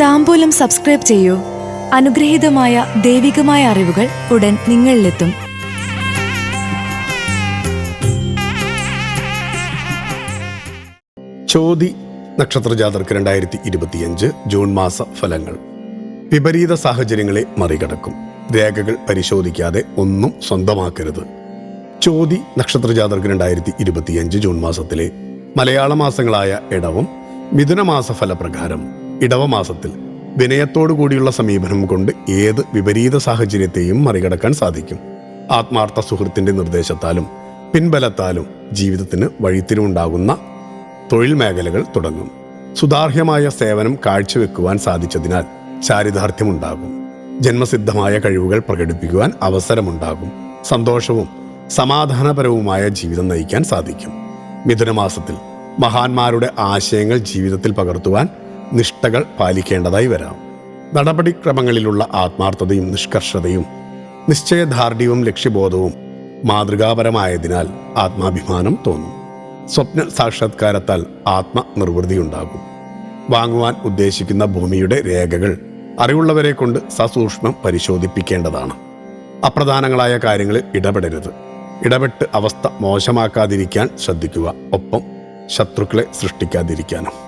താമ്പൂലം subscribe ചെയ്യൂ. അനുഗ്രഹീതമായ ദൈവികമായ അറിവുകൾ ഉടൻ നിങ്ങളിലെത്തും. ചോതി നക്ഷത്രജാതർക്ക് രണ്ടായിരത്തി ഇരുപത്തിയഞ്ച് ജൂൺ മാസ ഫലങ്ങൾ. വിപരീത സാഹചര്യങ്ങളെ മറികടക്കും. രേഖകൾ പരിശോധിക്കാതെ ഒന്നും സ്വന്തമാക്കരുത്. ചോതി നക്ഷത്രജാതർക്ക് രണ്ടായിരത്തി ഇരുപത്തിയഞ്ച് ജൂൺ മാസത്തിലെ മലയാള മാസങ്ങളായ ഇടവും മിഥുനമാസ ഫലപ്രകാരം ഇടവ മാസത്തിൽ വിനയത്തോടു കൂടിയുള്ള സമീപനം കൊണ്ട് ഏത് വിപരീത സാഹചര്യത്തെയും മറികടക്കാൻ സാധിക്കും. ആത്മാർത്ഥ സുഹൃത്തിന്റെ നിർദ്ദേശത്താലും പിൻബലത്താലും ജീവിതത്തിന് വഴിത്തിരിവുണ്ടാകുന്ന തൊഴിൽ മേഖലകൾ തുടങ്ങും. സുതാർഹ്യമായ സേവനം കാഴ്ചവെക്കുവാൻ സാധിച്ചതിനാൽ ചാരിതാർത്ഥ്യമുണ്ടാകും. ജന്മസിദ്ധമായ കഴിവുകൾ പ്രകടിപ്പിക്കുവാൻ അവസരമുണ്ടാകും. സന്തോഷവും സമാധാനപരവുമായ ജീവിതം നയിക്കാൻ സാധിക്കും. മിഥുനമാസത്തിൽ മഹാന്മാരുടെ ആശയങ്ങൾ ജീവിതത്തിൽ പകർത്തുവാൻ നിഷ്ഠകൾ പാലിക്കേണ്ടതായി വരാം. നടപടിക്രമങ്ങളിലുള്ള ആത്മാർത്ഥതയും നിഷ്കർഷതയും നിശ്ചയദാർഢ്യവും ലക്ഷ്യബോധവും മാതൃകാപരമായതിനാൽ ആത്മാഭിമാനം തോന്നും. സ്വപ്ന സാക്ഷാത്കാരത്താൽ ആത്മനിർവൃതിയുണ്ടാകും. വാങ്ങുവാൻ ഉദ്ദേശിക്കുന്ന ഭൂമിയുടെ രേഖകൾ അറിവുള്ളവരെ കൊണ്ട് സസൂക്ഷ്മം പരിശോധിപ്പിക്കേണ്ടതാണ്. അപ്രധാനങ്ങളായ കാര്യങ്ങളിൽ ഇടപെടരുത്. ഇടപെട്ട് അവസ്ഥ മോശമാക്കാതിരിക്കാൻ ശ്രദ്ധിക്കുക. ഒപ്പം ശത്രുക്കളെ സൃഷ്ടിക്കാതിരിക്കാനും.